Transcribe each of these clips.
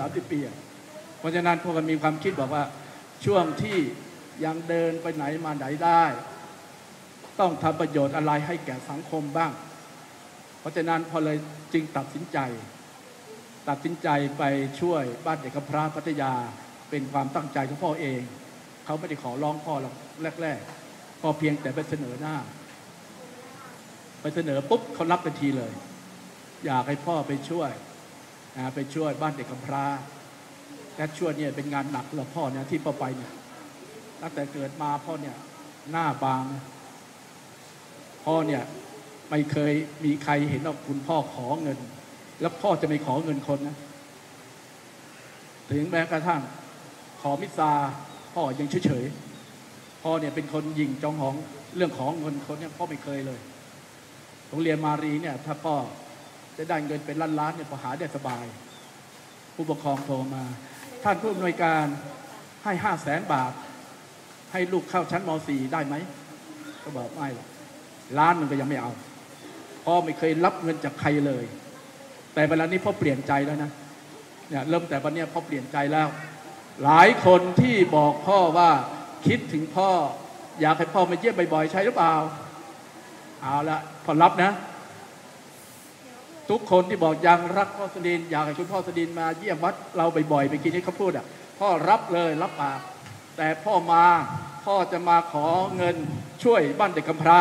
สามสิบปีเพราะฉะนั้นพวกกันมีความคิดบอกว่าช่วงที่ยังเดินไปไหนมาไหนได้ ต้องทำประโยชน์อะไรให้แก่สังคมบ้าง เพราะฉะนั้นพอเลยจึงตัดสินใจ ตัดสินใจไปช่วยบ้านเด็กกำพร้าพัทยาเป็นความตั้งใจของพ่อเอง เขาไม่ได้ขอร้องพ่อหรอกแรกๆพ่อเพียงแต่ไปเสนอหน้า ไปเสนอปุ๊บเขารับทันทีเลย อยากให้พ่อไปช่วย นะไปช่วยบ้านเด็กกำพร้าและช่วยเนี่ยเป็นงานหนักเลยพ่อเนี่ยที่พ่อไปเนี่ยตั้งแต่เกิดมาพ่อเนี่ยหน้าบาง พ่อเนี่ยไม่เคยมีใครเห็นว่าคุณพ่อขอเงิน แล้วพ่อจะไม่ขอเงินคนนะถึงแม้กระทั่งขอมิตรซาพ่อยังเฉยๆพ่อเนี่ยเป็นคนยิงจองหองเรื่องของเงินคนเนี่ยพ่อไม่เคยเลยโรงเรียนมารีเนี่ยถ้าพ่อ จะได้เงินเป็นล้านๆเนี่ยพอหาได้สบาย ผู้ปกครองโทรมา ท่านผู้อำนวยการให้ห้าแสนบาท ให้ลูกเข้าชั้นม .4 ได้ไหมก็บอกไม่หรอกล้านหนึ่งก็ยังไม่เอาพ่อไม่เคยรับเงินจากใครเลย แต่เวลานี้พ่อเปลี่ยนใจแล้วนะเนี่ยเริ่มแต่วันเนี้ยพ่อเปลี่ยนใจแล้ว หลายคนที่บอกพ่อว่าคิดถึงพ่อ อยากให้พ่อมาเยี่ยมบ่อยๆใช่หรือเปล่า เอาละพอรับนะ ทุกคนที่บอกยังรักพ่อสดินอยากให้คุณพ่อสดินมาเยี่ยมวัดเราบ่อยๆไปกินที่เขาพูดอะพ่อรับเลยรับปากแต่พ่อมาพ่อจะมาขอเงินช่วยบ้านเด็กกำพร้า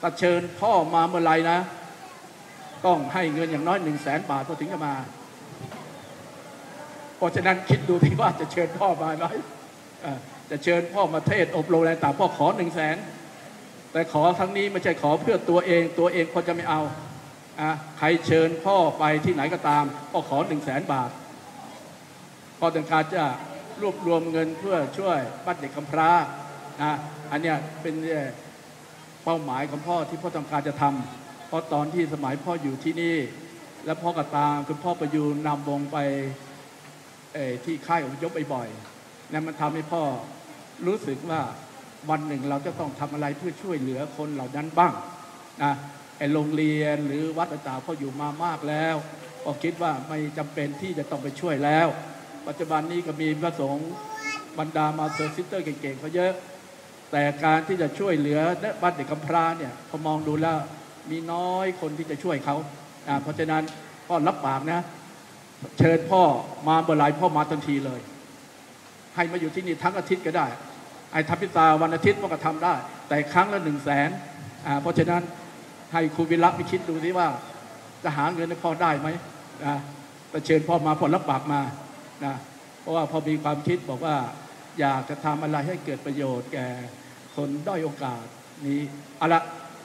ถ้าเชิญพ่อมาเมื่อไหรนะ ต้องให้เงินอย่างน้อยหนึ่งแสนบาทพอถึงจะมาเพราะฉะนั้นคิดดูที่ว่าจะเชิญพ่อมาไหมจะเชิญพ่อมาเทศอบรมอะไรต่างพ่อขอหนึ่งแสนแต่ขอครั้งนี้ไม่ใช่ขอเพื่อตัวเองตัวเองพอจะไม่เอา อะใครเชิญพ่อไปที่ไหนก็ตามพ่อขอหนึ่งแสนบาทพ่อต้องการจะรวบรวมเงินเพื่อช่วยบ้านเด็กกำพร้านะอันเนี้ยเป็นเป้าหมายของพ่อที่พ่อต้องการจะทำเพราะตอนที่สมัยพ่ออยู่ที่นี่ แล้วพ่อก็ตามคุณพ่อประยูนนำวงไปที่ค่ายอพยพบ่อยๆนั่นมันทำให้พ่อรู้สึกว่าวันหนึ่งเราจะต้องทำอะไรเพื่อช่วยเหลือคนเหล่านั้นบ้างนะ โรงเรียนหรือวัดต่างๆพ่ออยู่มามากแล้วก็คิดว่าไม่จำเป็นที่จะต้องไปช่วยแล้ว ปัจจุบันนี้ก็มีพระสงฆ์บรรดามาเซอร์ซิสเตอร์เก่งๆเขาเยอะ แต่การที่จะช่วยเหลือบ้านเด็กกำพร้าเนี่ยพอมองดูแล้วมีน้อยคนที่จะช่วยเขาเพราะฉะนั้นพ่อรับปากนะ เชิญพ่อมาเมื่อไหรพ่อมาทันทีเลย ให้มาอยู่ที่นี่ทั้งอาทิตย์ก็ได้ไอ้ทำพิซาวันอาทิตย์ก็ทำได้ แต่ครั้งละหนึ่งแสนเพราะฉะนั้น ให้ครูวิระไปคิดดูสิว่าจะหาเงินให้พ่อได้ไหมนะแต่เชิญพ่อมาพ่อรับปากมานะเพราะว่าพอมีความคิดบอกว่า อยากจะทำอะไรให้เกิดประโยชน์แก่คนด้อยโอกาสนี้เอาละ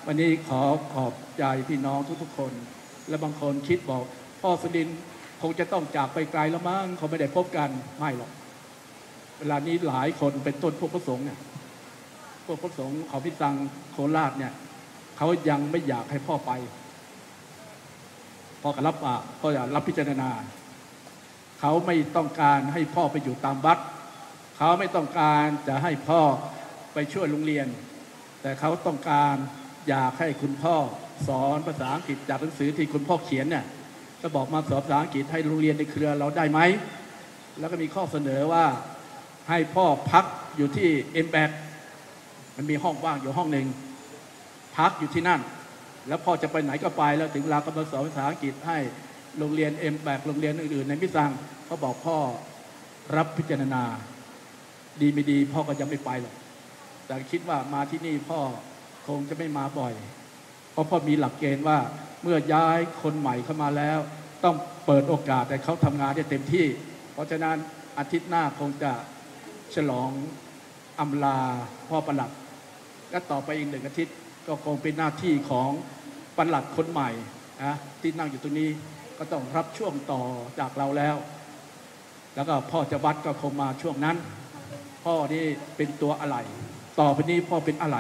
วันนี้ขอขอบใจพี่น้องทุกๆคน และบางคนคิดบอก พ่อสุดินคงจะต้องจากไปไกลแล้วมั้งเขาไม่ได้พบกันไม่หรอก เวลานี้หลายคนเป็นต้นพวกพระสงฆ์เนี่ยพวกพระสงฆ์เขาพิสังโคราชเนี่ย เขายังไม่อยากให้พ่อไป พ่อก็รับปากพ่ออยากรับพิจารณา เขาไม่ต้องการให้พ่อไปอยู่ตามวัด เขาไม่ต้องการจะให้พ่อไปช่วยโรงเรียน แต่เขาต้องการอยากให้คุณพ่อสอนภาษาอังกฤษจากหนังสือที่คุณพ่อเขียนเนี่ยก็บอกมาสอนภาษาอังกฤษให้โรงเรียนในเครือเราได้ไหม แล้วก็มีข้อเสนอว่าให้พ่อพักอยู่ที่เอ็มแบมันมีห้องว่างอยู่ห้องหนึ่ง พักอยู่ที่นั่น แล้วพ่อจะไปไหนก็ไปแล้วถึงเวลาก็มาสอนภาษาอังกฤษให้โรงเรียนเอ็มแบกโรงเรียนอื่นๆ ในมิสังเขาบอกพ่อรับพิจารณา ดีไม่ดีพ่อก็ยังไม่ไปหรอกแต่คิดว่ามาที่นี่พ่อคงจะไม่มาบ่อย เพราะพ่อมีหลักเกณฑ์ว่าเมื่อย้ายคนใหม่เข้ามาแล้ว ต้องเปิดโอกาสให้เขาทำงานได้เต็มที่ เพราะฉะนั้นอาทิตย์หน้าคงจะฉลองอำลาพ่อประหลัดและต่อไปอีกหนึ่งอาทิตย์ ก็คงเป็นหน้าที่ของประหลัดคนใหม่นะที่นั่งอยู่ตรงนี้ก็ต้องรับช่วงต่อจากเราแล้ว แล้วก็พ่อจะวัดก็คงมาช่วงนั้น พ่อนี่เป็นตัวอะไร ต่อไปนี้พ่อเป็นอะไร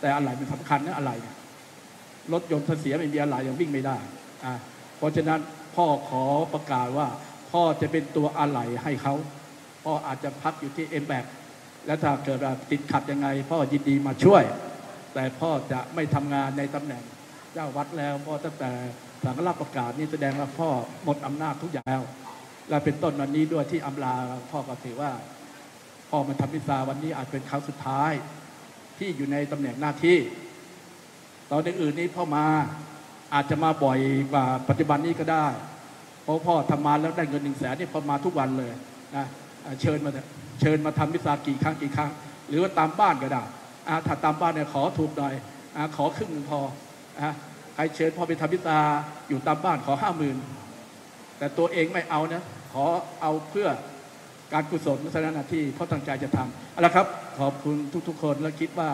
แต่อะไรมันสำคัญนะอะไรรถยนต์เสียไม่มีอะไรยังวิ่งไม่ได้อ่าเพราะฉะนั้นพ่อขอประกาศว่า พ่อจะเป็นตัวอะไรให้เขาพ่ออาจจะพักอยู่ที่เอ็มแบกแล้วถ้าเกิดติดขัดยังไง พ่อยินดีมาช่วย แต่พ่อจะไม่ทำงานในตำแหน่งเจ้าวัดแล้วพ่อตั้งแต่สังฆราชประกาศนี่แสดงว่าพ่อหมดอำนาจทุกอย่างแล้ว และเป็นต้นวันนี้ด้วยที่อำลาพ่อก็ถือว่าพ่อมาทำพิซาวันนี้อาจเป็นครั้งสุดท้าย ที่อยู่ในตำแหน่งหน้าที่ ตอนอื่นๆนี้พ่อมาอาจจะมาบ่อยกว่าปัจจุบันนี้ก็ได้เพราะพ่อทำมาแล้วได้เงินหนึ่งแสนนี่พ่อมาทุกวันเลยนะเชิญมาเชิญมาทำพิซากี่ครั้งกี่ครั้ง หรือว่าตามบ้านก็ได้ ถ้าตามบ้านเนี่ยขอถูกหน่อยอาขอครึ่งหนึ่งพออะใครเชิญพ่อไปทำพิซาอยู่ตามบ้านขอห้าหมื่นแต่ตัวเองไม่เอานะขอเอาเพื่อการกุศลศาสนาที่พ่อตั้งใจจะทำเอาละครับ ขอบคุณทุก ๆ คนและคิดว่า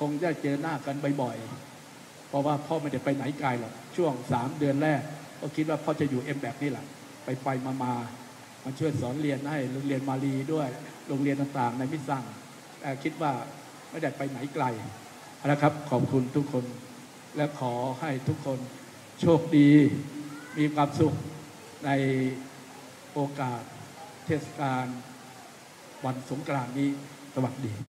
คงจะเจอหน้ากันบ่อยๆเพราะว่าพ่อไม่ได้ไปไหนไกลหรอกช่วงสามเดือนแรก ก็คิดว่าพ่อจะอยู่เอ็มแบบนี้แหละไปไปมามามาช่วยสอนเรียนให้โรงเรียนมาลีด้วยโรงเรียนต่างๆ ในมิตรสั่งเอ่อคิดว่า ไม่ได้ไปไหนไกลเอาละครับ ขอบคุณทุกคนและขอให้ทุกคนโชคดีมีความสุขในโอกาสเทศกาลวันสงกรานต์นี้ สวัสดี